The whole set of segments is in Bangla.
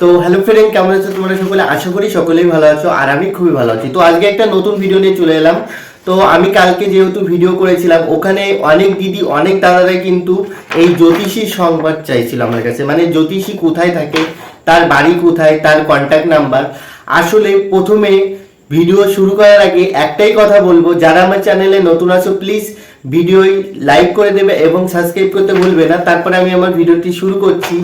তো হ্যালো ফ্রেন্ড কেমন আছো তোমরা সকলে? আশা করি সকলেই ভালো আছো আর আমি খুবই ভালো আছি। তো আজকে একটা নতুন ভিডিও নিয়ে চলে এলাম। তো আমি কালকে যেহেতু ভিডিও করেছিলাম, ওখানে অনেক দিদি, অনেক দাদারাই কিন্তু এই জ্যোতিষী সংবাদ চাইছিল আমার কাছে। মানে জ্যোতিষী কোথায় থাকে, তার বাড়ি কোথায়, তার কন্ট্যাক্ট নাম্বার আসলে প্রথমে ভিডিও শুরু করার আগে একটাই কথা বলব, যারা আমার চ্যানেলে নতুন আছো প্লিজ ভিডিও লাইক করে দেবে এবং সাবস্ক্রাইব করতে ভুলবে না। তারপরে আমি আমার ভিডিওটি শুরু করছি।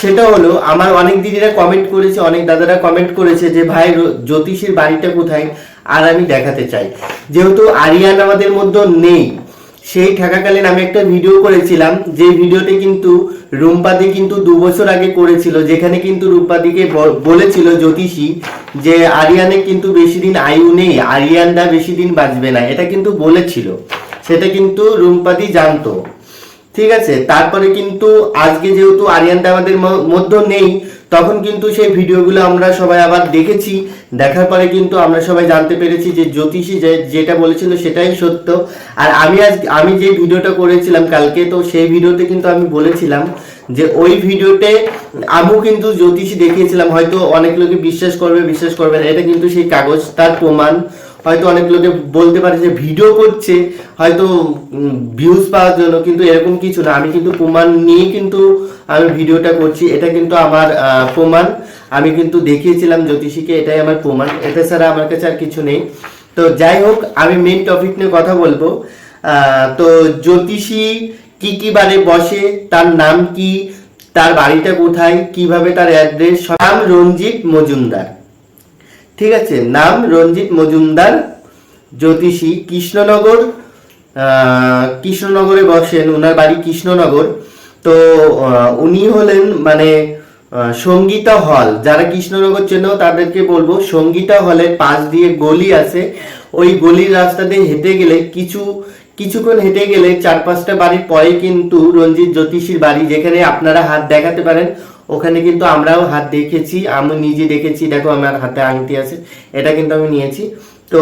সেটা হলো, আমার অনেক দিদিরা কমেন্ট করেছে, অনেক দাদারা কমেন্ট করেছে যে, ভাই জ্যোতিষীর বাড়িটা কোথায়? আর আমি দেখাতে চাই। যেহেতু আরিয়ান আমাদের মধ্যে নেই, সেই থাকাকালীন আমি একটা ভিডিও করেছিলাম, যে ভিডিওতে কিন্তু রুম্পাদি কিন্তু দু বছর আগে করেছিল, যেখানে কিন্তু রুম্পাদিকে বলেছিল জ্যোতিষী যে, আরিয়ানে কিন্তু বেশি দিন আয়ু নেই, আরিয়ানরা বেশি দিন বাঁচবে না। এটা কিন্তু বলেছিল। সেটা কিন্তু রুম্পাদি জানতো। ঠিক আছে? তারপরে কিন্তু আজকে যেহেতু আরিয়ানটা আমাদের মধ্যে নেই, তখন কিন্তু সেই ভিডিওগুলো আমরা সবাই আবার দেখেছি। দেখার পরে কিন্তু আমরা সবাই জানতে পেরেছি যে জ্যোতিষী যেটা বলেছিল সেটাই সত্য। আর আমি আজ, আমি যে ভিডিওটা করেছিলাম কালকে, তো সেই ভিডিওতে কিন্তু আমি বলেছিলাম যে ওই ভিডিওতে আমিও কিন্তু জ্যোতিষী দেখিয়েছিলাম। হয়তো অনেক লোকে বিশ্বাস করবে বিশ্বাস করবে না। এটা কিন্তু সেই কাগজ, তার প্রমাণ। হয়তো অনেক লোকে বলতে পারে যে ভিডিও করছে, হয়তো ভিউজ পাওয়ার জন্য, কিন্তু এরকম কিছু না। আমি কিন্তু প্রমাণ নিয়ে কিন্তু আমি ভিডিওটা করছি। এটা কিন্তু আমার প্রমাণ। আমি কিন্তু দেখিয়েছিলাম জ্যোতিষীকে, এটাই আমার প্রমাণ। এটা ছাড়া আমার কাছে আর কিছু নেই। তো যাই হোক, আমি মেন টপিক নিয়ে কথা বলব। তো জ্যোতিষী কি কি বারে বসে, তার নাম কি, তার বাড়িটা কোথায়, কীভাবে তার অ্যাড্রেস নাম রঞ্জিত মজুমদার। ঠিক আছে, নাম রঞ্জিত মজুমদার, জ্যোতিষী কৃষ্ণনগর কৃষ্ণনগরে বসেন ওনার বাড়ি কৃষ্ণনগর। তো উনি হলেন মানে সঙ্গীতা হল। যারা কৃষ্ণনগর চেনো তাদেরকে বলব, সঙ্গীতা হলের পাশ দিয়ে গলি আছে। ওই গলির রাস্তা দিয়ে হেঁটে গেলে কিছু, কিছুক্ষণ হেঁটে গেলে চার পাঁচটা বাড়ির পরে কিন্তু রঞ্জিত জ্যোতিষীর বাড়ি, যেখানে আপনারা হাত দেখাতে পারেন। ওখানে কিন্তু আমরাও হাত দেখেছি, আমি নিজে দেখেছি, দেখো আমার হাতে আংটি আছে, এটা কিন্তু আমি নিয়েছি। তো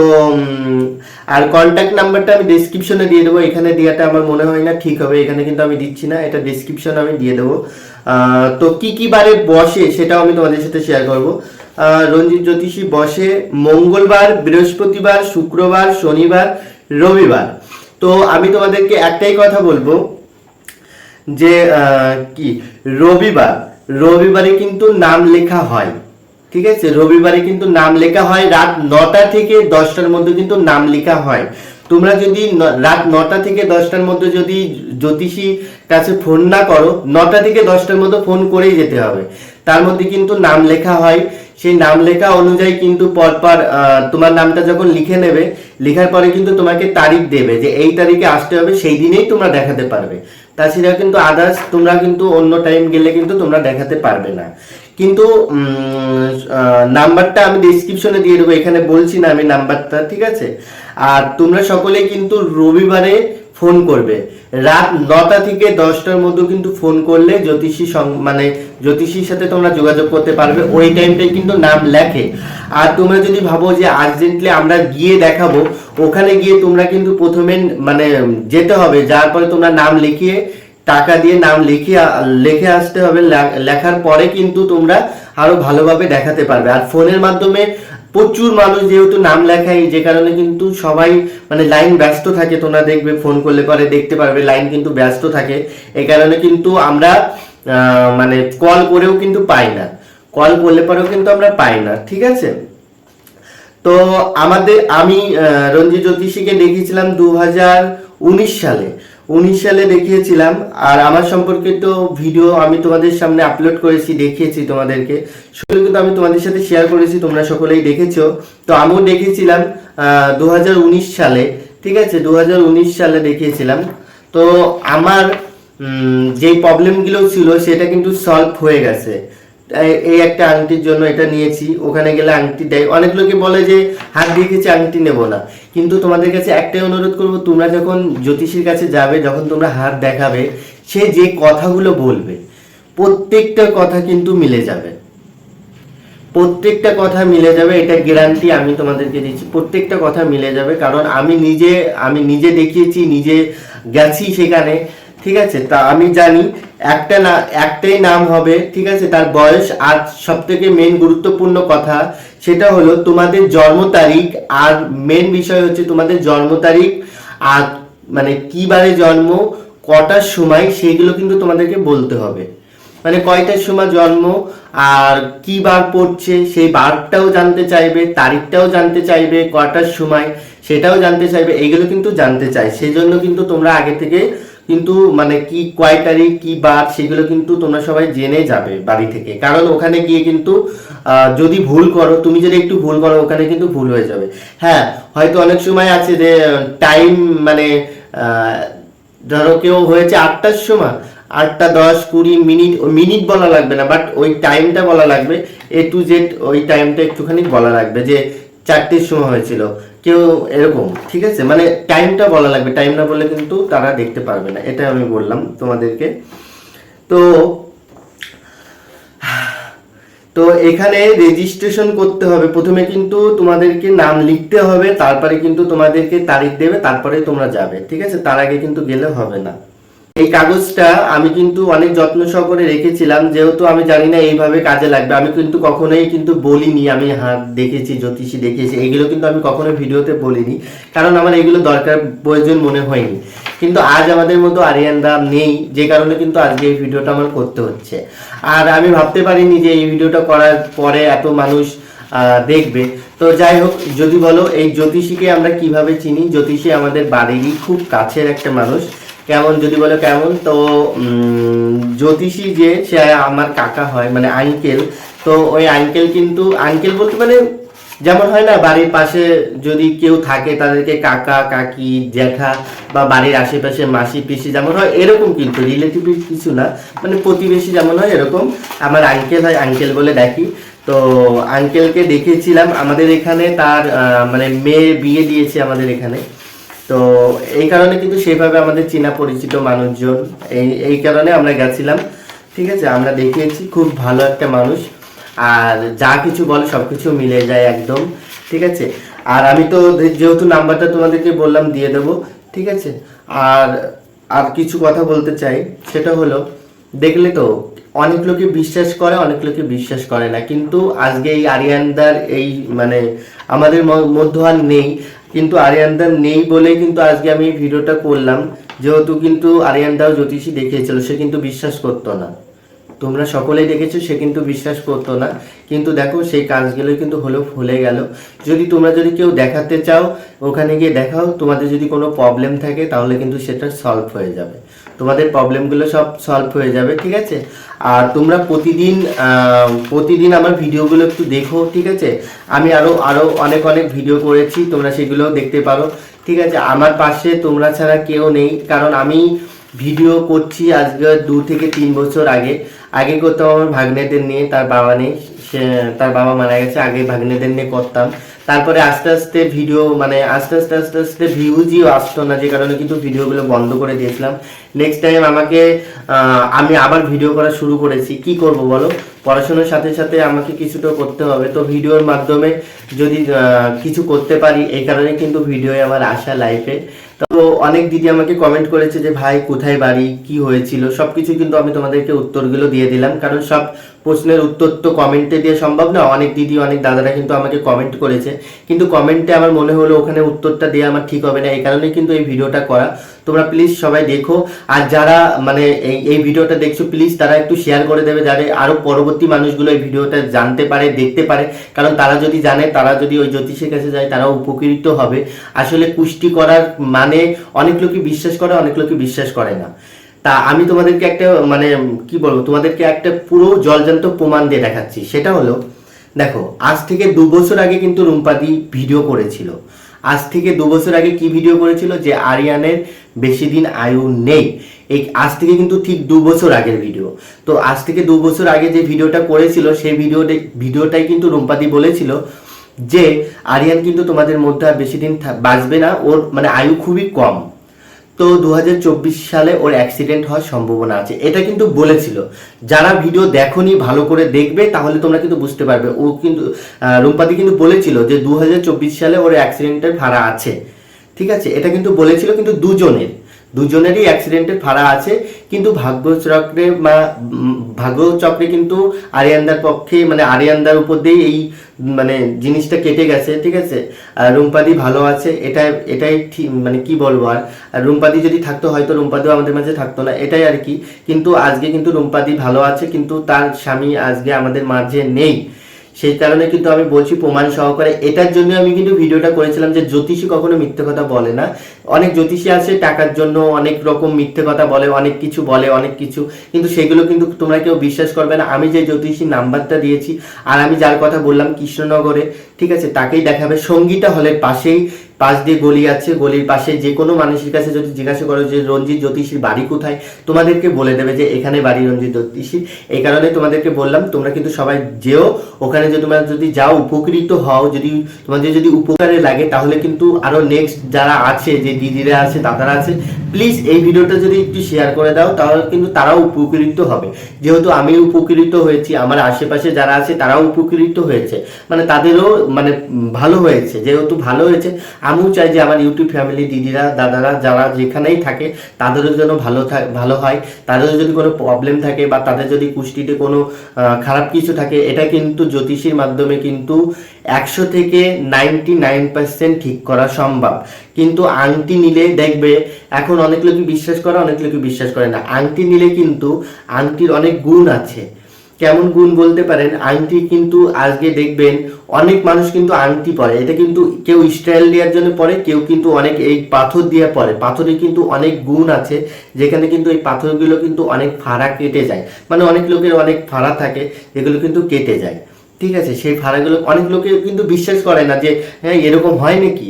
আর কন্ট্যাক্ট নাম্বারটা আমি ডেসক্রিপশনে দিয়ে দেবো, এখানে দেওয়াটা আমার মনে হয় না ঠিক হবে, এখানে কিন্তু আমি দিচ্ছি না, এটা ডেসক্রিপশনে আমি দিয়ে দেবো। তো কি কি বারে বসে সেটাও আমি তোমাদের সাথে শেয়ার করব। রঞ্জিত জ্যোতিষী বসে মঙ্গলবার, বৃহস্পতিবার, শুক্রবার, শনিবার, রবিবার। তো আমি তোমাদেরকে একটাই কথা বলব, যে কি, রবিবার রবিবারে কিন্তু নাম লেখা হয়। ঠিক আছে? রবিবারে কিন্তু নাম লেখা হয়, রাত নটা থেকে দশটার মধ্যে কিন্তু নাম লেখা হয়। তোমরা যদি রাত নটা থেকে দশটার মধ্যে যদি জ্যোতিষী কাছে ফোন না করো, নটা থেকে দশটার মধ্যে ফোন করেই যেতে হবে। তার মধ্যে কিন্তু নাম লেখা হয়। সেই নাম লেখা অনুযায়ী কিন্তু পরপর তোমার নামটা যখন লিখে নেবে, লেখার পরে কিন্তু তোমাকে তারিখ দেবে যে এই তারিখে আসতে হবে, সেই দিনেই তোমরা দেখাতে পারবে। তাছাড়া কিন্তু আদার্স তোমরা কিন্তু অন্য টাইম গেলে কিন্তু তোমরা দেখাতে পারবে না। কিন্তু নাম্বারটা আমি ডিসক্রিপশনে দিয়ে দেবো, এখানে বলছি না আমি নাম্বারটা, ঠিক আছে? আর তোমরা সকলে কিন্তু রবিবারে ফোন করবে। রাত নটা থেকে দশটার মধ্যে কিন্তু ফোন করলে জ্যোতিষী মানে জ্যোতিষীর সাথে তোমরা যোগাযোগ করতে পারবে। ওই টাইমটাই কিন্তু নাম লেখে। আর তোমরা যদি ভাবো যে আর্জেন্টলি আমরা গিয়ে দেখাবো, ওখানে গিয়ে তোমরা কিন্তু প্রথমে মানে যেতে হবে। যার পরে তোমরা নাম লিখিয়ে, টাকা দিয়ে নাম লিখিয়ে লিখে আসতে হবে। লেখার পরে কিন্তু তোমরা আরও ভালোভাবে দেখাতে পারবে। আর ফোনের মাধ্যমে প্রচুর মানুষ যেহেতু নাম লেখায় যে কারণে কিন্তু সবাই মানে লাইন ব্যস্ত থাকে, তোমরা দেখবে ফোন করলে পরে দেখতে পারবে লাইন কিন্তু ব্যস্ত থাকে। এই কারণে কিন্তু আমরা মানে কল করেও কিন্তু পাই না। কল করলে পরেও কিন্তু আমরা পাই না, ঠিক আছে? তো আমাদের, আমি রঞ্জিত জ্যোতিষীকে দেখেছিলাম দু হাজার উনিশ সালে। উনিশ সালে দেখিয়েছিলাম, আর আমার সম্পর্কিত ভিডিও আমি তোমাদের সামনে আপলোড করেছি, দেখিয়েছি তোমাদেরকে। সেগুলো কিন্তু আমি তোমাদের সাথে শেয়ার করেছি, তোমরা সকলেই দেখেছ। তো আমিও দেখেছিলাম দু সালে, ঠিক আছে? দু হাজার উনিশ সালে দেখিয়েছিলাম। তো আমার যে প্রবলেমগুলো ছিল, সেটা কিন্তু সলভ হয়ে গেছে। এই- একটা আংটির জন্য এটা নিয়েছি, ওখানে গেলে আংটি দেয়। অনেক লোকে বলে যে, হাত দিয়ে দেখেছি আংটি নেব না। কিন্তু তোমাদের কাছে একটাই অনুরোধ করব, তোমরা যখন জ্যোতিষীর কাছে যাবে, যখন তোমরা হাত দেখাবে, সে যে কথাগুলো বলবে, প্রত্যেকটা কথা কিন্তু মিলে যাবে। প্রত্যেকটা কথা মিলে যাবে, এটা গ্যারান্টি আমি তোমাদেরকে দিচ্ছি, প্রত্যেকটা কথা মিলে যাবে। কারণ আমি নিজে আমি নিজে দেখিয়েছি, নিজে গেছি সেখানে, ঠিক আছে? তা আমি জানি একটা না, একটাই নাম হবে, ঠিক আছে, তার বয়স আর সব থেকে মেন গুরুত্বপূর্ণ কথা, সেটা হলো তোমাদের জন্ম তারিখ আর মেন বিষয় হচ্ছে তোমাদের জন্ম তারিখ আর মানে কি বারে জন্ম, কটার সময়, সেগুলো কিন্তু তোমাদেরকে বলতে হবে। মানে কয়টার সময় জন্ম আর কি বার পড়ছে, সেই বারটাও জানতে চাইবে, তারিখটাও জানতে চাইবে, কটার সময়, সেটাও জানতে চাইবে, এইগুলো কিন্তু জানতে চাই সেই জন্য কিন্তু তোমরা আগে থেকে কিন্তু মানে কি কয় তারিখ কি বার সেগুলো কিন্তু তোমরা সবাই জেনে যাবে বাড়ি থেকে। কারণ ওখানে গিয়ে কিন্তু যদি ভুল করো, তুমি যদি একটু ভুল করো, ওখানে কিন্তু ভুল হয়ে যাবে। হ্যাঁ হয়তো অনেক সময় আছে যে টাইম মানে ধরো কেউ হয়েছে আটটার সময়, আটটা দশ কুড়ি মিনিট মিনিট বলা লাগবে না বাট ওই টাইমটা বলা লাগবে এ টু জেড ওই টাইমটা একটুখানি বলা লাগবে যে চারটের সময় হয়েছিল। কেউ এরকম, ঠিক আছে? মানে টাইমটা বলা লাগবে। টাইম না বললে কিন্তু তারা দেখতে পারবে না। এটা আমি বললাম তোমাদেরকে। তো তো এখানে রেজিস্ট্রেশন করতে হবে। প্রথমে কিন্তু তোমাদেরকে নাম লিখতে হবে। তারপরে কিন্তু তোমাদেরকে তারিখ দেবে। তারপরে তোমরা যাবে। ঠিক আছে? তার আগে কিন্তু গেলে হবে না। এই কাগজটা আমি কিন্তু অনেক যত্ন সহকারে রেখেছিলাম, যেহেতু আমি জানি না এইভাবে কাজে লাগবে। আমি কিন্তু কখনোই কিন্তু বলিনি, আমি হাত দেখেছি, জ্যোতিষী দেখেছি এগুলো কিন্তু আমি কখনো ভিডিওতে বলিনি, কারণ আমার এগুলো দরকার প্রয়োজন মনে হয়নি। কিন্তু আজ আমাদের মতো আরিয়ানরা নেই, যে কারণে কিন্তু আজকে এই ভিডিওটা আমার করতে হচ্ছে। আর আমি ভাবতে পারিনি যে এই ভিডিওটা করার পরে এত মানুষ দেখবে। তো যাই হোক, যদি বলো, এই জ্যোতিষীকে আমরা কীভাবে চিনি? জ্যোতিষী আমাদের বাড়িরই খুব কাছের একটা মানুষ। কেমন, যদি বলো কেমন, তো জ্যোতিষী যে, সে আমার কাকা হয় মানে আঙ্কেল তো ওই আঙ্কেল কিন্তু আঙ্কেল বলতে মানে যেমন হয় না, বাড়ির পাশে যদি কেউ থাকে, তাদেরকে কাকা, কাকি, জ্যাঠা বা বাড়ির আশেপাশে মাসি, পিসি যেমন হয়, এরকম কিন্তু রিলেটিভ কিছু না মানে প্রতিবেশী যেমন হয়, এরকম। আমার আঙ্কেল হয় আঙ্কেল বলে ডাকি। তো আঙ্কেলকে দেখেছিলাম, আমাদের এখানে তার মানে মেয়ে বিয়ে দিয়েছে আমাদের এখানে। তো এই কারণে কিন্তু সেভাবে আমাদের চেনা পরিচিত মানুষজন এই এই কারণে আমরা গেছিলাম। ঠিক আছে, আমরা দেখিয়েছি, খুব ভালো একটা মানুষ। আর যা কিছু বলে সব কিছু মিলে যায় একদম। ঠিক আছে, আর আমি তো যেহেতু নাম্বারটা তোমাদেরকে বললাম, দিয়ে দেবো। ঠিক আছে, আর আর কিছু কথা বলতে চাই, সেটা হলো, দেখলে তো অনেক লোকে বিশ্বাস করে, অনেক লোকে বিশ্বাস করে না। কিন্তু আজকে এই আরিয়ানদার এই মানে আমাদের মধ্যে আর নেই। কিন্তু আরিয়ানদার নেই বলেই কিন্তু আজকে আমি ভিডিওটা করলাম। যেহেতু কিন্তু আরিয়ানদাও জ্যোতিষী দেখিয়েছিল, সে কিন্তু বিশ্বাস করতো না। তোমরা সকলেই দেখেছ, সে কিন্তু বিশ্বাস করতো না। কিন্তু দেখো, সেই কাজগুলো কিন্তু হলো ভুলে গেল। যদি তোমরা যদি কেউ দেখাতে চাও, ওখানে গিয়ে দেখাও। তোমাদের যদি কোনো প্রবলেম থাকে, তাহলে কিন্তু সেটা সলভ হয়ে যাবে। তোমাদের প্রবলেমগুলো সব সলভ হয়ে যাবে, ঠিক আছে? আর তোমরা প্রতিদিন প্রতিদিন আমার ভিডিওগুলো একটু দেখো, ঠিক আছে? আমি আরও আরও অনেক অনেক ভিডিও করেছি, তোমরা সেগুলো দেখতে পারো, ঠিক আছে? আমার পাশে তোমরা ছাড়া কেউ নেই, কারণ আমি ভিডিও করছি আজকে দু থেকে তিন বছর আগে। আগে করতাম আমার ভাগ্নেদের নিয়ে, তার বাবা নেই, সে, তার বাবা মারা গেছে, আগে ভাগ্নেদের নিয়ে করতাম। তারপরে আস্তে আস্তে ভিডিও মানে আস্তে আস্তে আস্তে আস্তে ভিউজই আসতো না, যে কারণে কিন্তু ভিডিওগুলো বন্ধ করে দিয়েছিলাম। নেক্সট টাইম আমাকে আমি আবার ভিডিও করা শুরু করেছি। কি করব বলো? পড়াশোনার সাথে সাথে আমাকে কিছুটা করতে হবে। তো ভিডিওর মাধ্যমে যদি কিছু করতে পারি, এই কারণে কিন্তু ভিডিও আমার আসা লাইফে তো অনেক দিদি আমাকে কমেন্ট করেছে যে, ভাই, কোথায় বাড়ি? কি হয়েছিল? সবকিছু কিন্তু আমি তোমাদেরকে উত্তরগুলো দিয়ে দিলাম। কারণ সব প্রশ্নের উত্তর তো কমেন্টে দিয়ে সম্ভব না। অনেক দিদি, অনেক দাদারা কিন্তু আমাকে কমেন্ট করেছে। কিন্তু কমেন্টে আমার মনে হলো ওখানে উত্তরটা দেওয়া আমার ঠিক হবে না। এই কারণে কিন্তু এই ভিডিওটা করা। তোমরা প্লিজ সবাই দেখো। আর যারা মানে এই ভিডিওটা দেখছ প্লিজ তারা একটু শেয়ার করে দেবে যাতে আরও পরবর্তী মানুষগুলো এই ভিডিওটা জানতে পারে, দেখতে পারে। কারণ তারা যদি জানে, তারা যদি ওই জ্যোতিষের কাছে যায় তারা উপকৃত হবে। আসলে কুষ্টি করার মানে অনেক লোকই বিশ্বাস করে, অনেক লোকই বিশ্বাস করে না। তা আমি তোমাদেরকে একটা মানে কি বলব, তোমাদেরকে একটা পুরো জলজান্ত প্রমাণ দিয়ে দেখাচ্ছি। সেটা হলো, দেখো, আজ থেকে দু বছর আগে কিন্তু রুম্পাদি ভিডিও করেছিল। আজ থেকে দু বছর আগে কি ভিডিও করেছিল? যে আরিয়ানের বেশি দিন আয়ু নেই। এই আজ থেকে কিন্তু ঠিক দু বছর আগের ভিডিও। তো আজ থেকে দু বছর আগে যে ভিডিওটা করেছিল, সেই ভিডিওটা ভিডিওটাই কিন্তু রুম্পাদি বলেছিল যে আরিয়ান কিন্তু তোমাদের মধ্যে আর বেশি দিন বাঁচবে না। ওর মানে আয়ু খুবই কম। তো দু হাজার চব্বিশ সালে ওর অ্যাক্সিডেন্ট হওয়ার সম্ভাবনা আছে। এটা কিন্তু বলেছিল। যারা ভিডিও দেখোনি, ভালো করে দেখবে, তাহলে তোমরা কিন্তু বুঝতে পারবে। ও কিন্তু রুম্পাদি কিন্তু বলেছিল যে দু হাজার চব্বিশ সালে ওর অ্যাক্সিডেন্টের ভাড়া আছে। ঠিক আছে? এটা কিন্তু বলেছিল কিন্তু দুজনের। দুজনেরই অ্যাক্সিডেন্টের ফাড়া আছে, কিন্তু ভাগ্যচক্রে বা ভাগ্যচক্রে কিন্তু আরিয়ানদার পক্ষে মানে আরিয়ানদার উপর দিয়েই এই মানে জিনিসটা কেটে গেছে, ঠিক আছে? আর রুম্পাদি ভালো আছে, এটাই এটাই ঠিক মানে কি বলব আর রুম্পাদি যদি থাকতো, হয়তো রুম্পাদিও আমাদের মাঝে থাকতো না, এটাই আর কি। কিন্তু আজকে কিন্তু রুম্পাদি ভালো আছে, কিন্তু তার স্বামী আজকে আমাদের মাঝে নেই। সেই কারণে কিন্তু আমি বলছি প্রমাণ সহকারে। এটার জন্য আমি কিন্তু ভিডিওটা করেছিলাম যে জ্যোতিষী কখনো মিথ্যে কথা বলে না। অনেক জ্যোতিষী আছে, টাকার জন্য অনেক রকম মিথ্যে কথা বলে, অনেক কিছু বলে, অনেক কিছু। কিন্তু সেগুলো কিন্তু তোমরা কেউ বিশ্বাস করবে না। আমি যে জ্যোতিষীর নাম্বারটা দিয়েছি, আর আমি যার কথা বললাম কৃষ্ণনগরে, ঠিক আছে? তাকেই দেখাবে। সঙ্গীতা হলের পাশেই। পাশ দিয়ে গলি আছে, গলির পাশে যে কোনো মানুষের কাছে যদি জিজ্ঞাসা করো যে, রঞ্জিত জ্যোতিষীর বাড়ি কোথায়? তোমাদেরকে বলে দেবে যে, এখানে বাড়ি রঞ্জিত জ্যোতিষী এই কারণে তোমাদেরকে বললাম, তোমরা কিন্তু সবাই যেও। ওখানে যদি তোমরা যদি যাও, উপকৃত হও। যদি তোমাদের যদি উপকারে লাগে, তাহলে কিন্তু আরও নেক্সট যারা আছে, যে দিদিরা আছে, দাদারা আছে প্লিজ এই ভিডিওটা যদি একটু শেয়ার করে দাও, তাহলে কিন্তু তারাও উপকৃত হবে। যেহেতু আমি উপকৃত হয়েছি, আমার আশেপাশে যারা আছে, তারাও উপকৃত হয়েছে। মানে তাদেরও মানে ভালো হয়েছে, যেহেতু ভালো হয়েছে। আমিও চাই যে আমার ইউটিউব ফ্যামিলি দিদিরা, দাদারা, যারা যেখানেই থাকে, তাদেরও যেন ভালো ভালো হয়। তাদেরও যদি কোনো প্রবলেম থাকে বা তাদের যদি কুষ্টিতে কোনো খারাপ কিছু থাকে, এটা কিন্তু জ্যোতিষীর মাধ্যমে কিন্তু একশো থেকে নাইনটি নাইন পার্সেন্ট ঠিক করা সম্ভব। কিন্তু আংটি নিলে দেখবে, এখন অনেক লোকই বিশ্বাস করে, অনেক লোকই বিশ্বাস করে না। আংটি নিলে কিন্তু আংটির অনেক গুণ আছে। কেমন গুণ বলতে পারেন আংটি কিন্তু আজকে দেখবেন অনেক মানুষ কিন্তু আংটি পরে। এটা কিন্তু কেউ স্টাইল দেওয়ার জন্য পরে, কেউ কিন্তু অনেক এই পাথর দিয়ে পরে। পাথরে কিন্তু অনেক গুণ আছে, যেখানে কিন্তু এই পাথরগুলো কিন্তু অনেক ফাড়া কেটে যায়। মানে অনেক লোকের অনেক ফাড়া থাকে যেগুলো কিন্তু কেটে যায়। ঠিক আছে, সেই ফাড়াগুলো অনেক লোকে কিন্তু বিশ্বাস করে না যে হ্যাঁ এরকম হয় নাকি?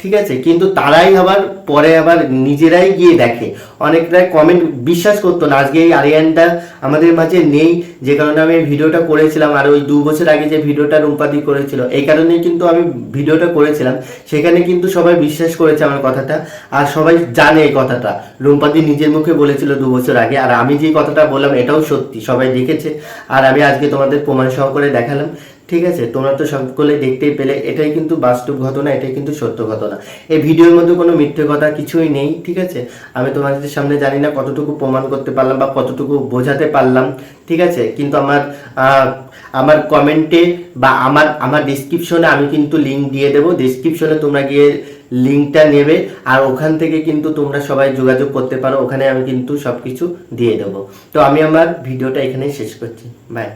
ঠিক আছে, কিন্তু তারাই আবার পরে আবার নিজেরাই গিয়ে দেখে। অনেকটাই কমেন্ট বিশ্বাস করতো না। আজকে এই আরিয়ানটা আমাদের মাঝে নেই, যে কারণে আমি ভিডিওটা করেছিলাম। আর ওই দু বছর আগে যে ভিডিওটা রুম্পাদি করেছিল, এই কারণে কিন্তু আমি ভিডিওটা করেছিলাম। সেখানে কিন্তু সবাই বিশ্বাস করেছে আমার কথাটা, আর সবাই জানে এই কথাটা। রুম্পাদি নিজের মুখে বলেছিল দু বছর আগে, আর আমি যে কথাটা বললাম এটাও সত্যি, সবাই দেখেছে। আর আমি আজকে তোমাদের প্রমাণ সহকারে দেখালাম ঠিক আছে, তোমরা তো সকলে দেখতেই পেলে, এটাই কিন্তু বাস্তব ঘটনা, এটাই কিন্তু সত্য ঘটনা। এই ভিডিওর মধ্যে কোনো মিথ্যে কথা কিছুই নেই, ঠিক আছে? আমি তোমাদের সামনে জানি না কতটুকু প্রমাণ করতে পারলাম বা কতটুকু বোঝাতে পারলাম, ঠিক আছে? কিন্তু আমার আমার কমেন্টে বা আমার আমার ডিসক্রিপশনে আমি কিন্তু লিঙ্ক দিয়ে দেবো। ডিসক্রিপশনে তোমরা গিয়ে লিঙ্কটা নেবে আর ওখান থেকে কিন্তু তোমরা সবাই যোগাযোগ করতে পারো। ওখানে আমি কিন্তু সব কিছু দিয়ে দেবো। তো আমি আমার ভিডিওটা এখানেই শেষ করছি। বাই